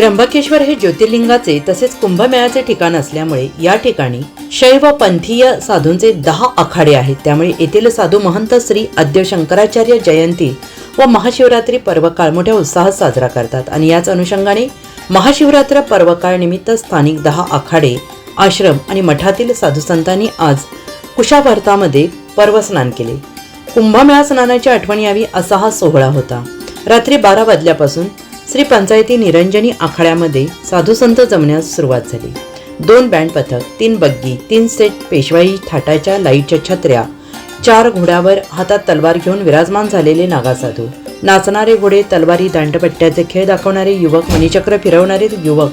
त्र्यंबकेश्वर हे ज्योतिर्लिंगाचे तसेच कुंभमेळ्याचे ठिकाण असल्यामुळे या ठिकाणी शैव पंथीय साधूंचे दहा आखाडे आहेत. त्यामुळे येथील साधू महंत श्री आद्य शंकराचार्य जयंती व महाशिवरात्री पर्वकाळ मोठ्या उत्साहात साजरा करतात आणि याच अनुषंगाने महाशिवरात्र पर्वकाळ निमित्त स्थानिक दहा आखाडे आश्रम आणि मठातील साधू संतांनी आज कुशाभारतामध्ये पर्वस्नान केले. कुंभमेळा स्नानाची आठवण यावी असा हा सोहळा होता. रात्री बारा वाजल्यापासून श्री पंचायती निरंजनी आखाड्यामध्ये साधू संत जमण्यास सुरुवात झाली. दोन बँड पथक तीन बग्गी तीन सेट पेशवाई थाटाच्या लाईटच्या छत्र्या चार घोड्यावर हातात तलवार घेऊन विराजमान झालेले नागासाधू नाचणारे घोडे तलवारी दांडपट्ट्याचे खेळ दाखवणारे युवक मणिचक्र फिरवणारे युवक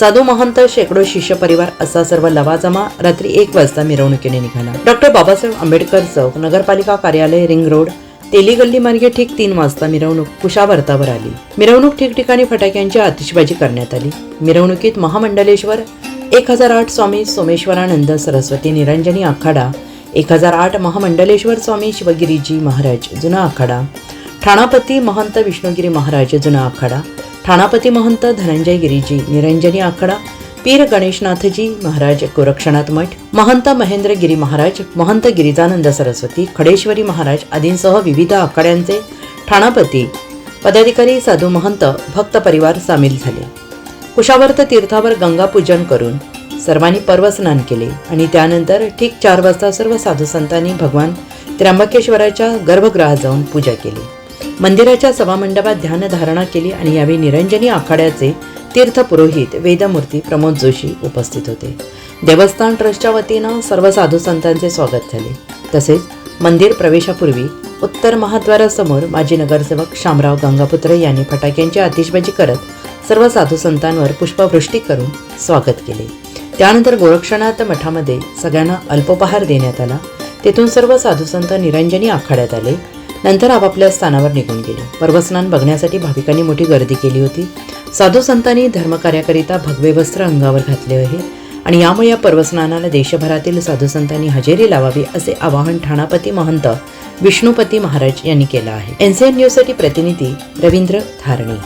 साधू महंत शेकडो शिष्य परिवार असा सर्व लवाजमा रात्री एक वाजता मिरवणुकीने निघाला. डॉक्टर बाबासाहेब आंबेडकर चौक नगरपालिका कार्यालय रिंग रोड तेली गल्ली मार्गे ठीक तीन वाजता मिरवणूक कुशावर्तावर आली. मिरवणूक ठिकठिकाणी फटाक्यांची आतिषबाजी करण्यात आली. मिरवणुकीत महामंडलेश्वर एक हजार आठ स्वामी सोमेश्वरानंद सरस्वती निरंजनी आखाडा एक हजार आठ महामंडलेश्वर स्वामी शिवगिरीजी महाराज जुना आखाडा ठाणापती महंत विष्णुगिरी महाराज जुना आखाडा ठाणापती महंत धनंजय गिरीजी निरंजनी आखाडा पीर गणेशनाथजी महाराज गोरक्षनाथ मठ महंत महेंद्रगिरी महाराज महंत गिरिजानंद सरस्वती खडेश्वरी महाराज आदींसह विविध आखाड्यांचे ठाणापती पदाधिकारी साधू महंत भक्त परिवार सामील झाले. कुशावर्त तीर्थावर गंगा पूजन करून सर्वांनी पर्वस्नान केले आणि त्यानंतर ठीक चार वाजता सर्व साधू संतांनी भगवान त्र्यंबकेश्वराच्या गर्भगृहात जाऊन पूजा केली. मंदिराच्या सभामंडपात ध्यानधारणा केली आणि यावेळी निरंजनी आखाड्याचे तीर्थ पुरोहित वेदमूर्ती प्रमोद जोशी उपस्थित होते. देवस्थान ट्रस्टच्या वतीनं सर्व साधू संतांचे स्वागत झाले. तसेच मंदिर प्रवेशापूर्वी उत्तर महाद्वारासमोर माजी नगरसेवक शामराव गंगापुत्र यांनी फटाक्यांची आतिषबाजी करत सर्व साधू संतांवर पुष्पवृष्टी करून स्वागत केले. त्यानंतर गोरक्षनाथ मठामध्ये सगळ्यांना अल्पोपहार देण्यात आला. तेथून सर्व साधू संत निरंजनी आखाड्यात आले. नंतर आपापल्या स्थानावर निघून गेले. पर्वस्नान बघण्यासाठी भाविकांनी मोठी गर्दी केली होती. साधू संतांनी धर्मकार्याकरिता भगवे वस्त्र अंगावर घातले आहे. आणि यामुळे या पर्वस्नानाला देशभरातील साधू संतांनी हजेरी लावावी असे आवाहन ठाणापती महंत विष्णुपती महाराज यांनी केलं आहे. एनसीएन न्यूजसाठी प्रतिनिधी रवींद्र धारणी.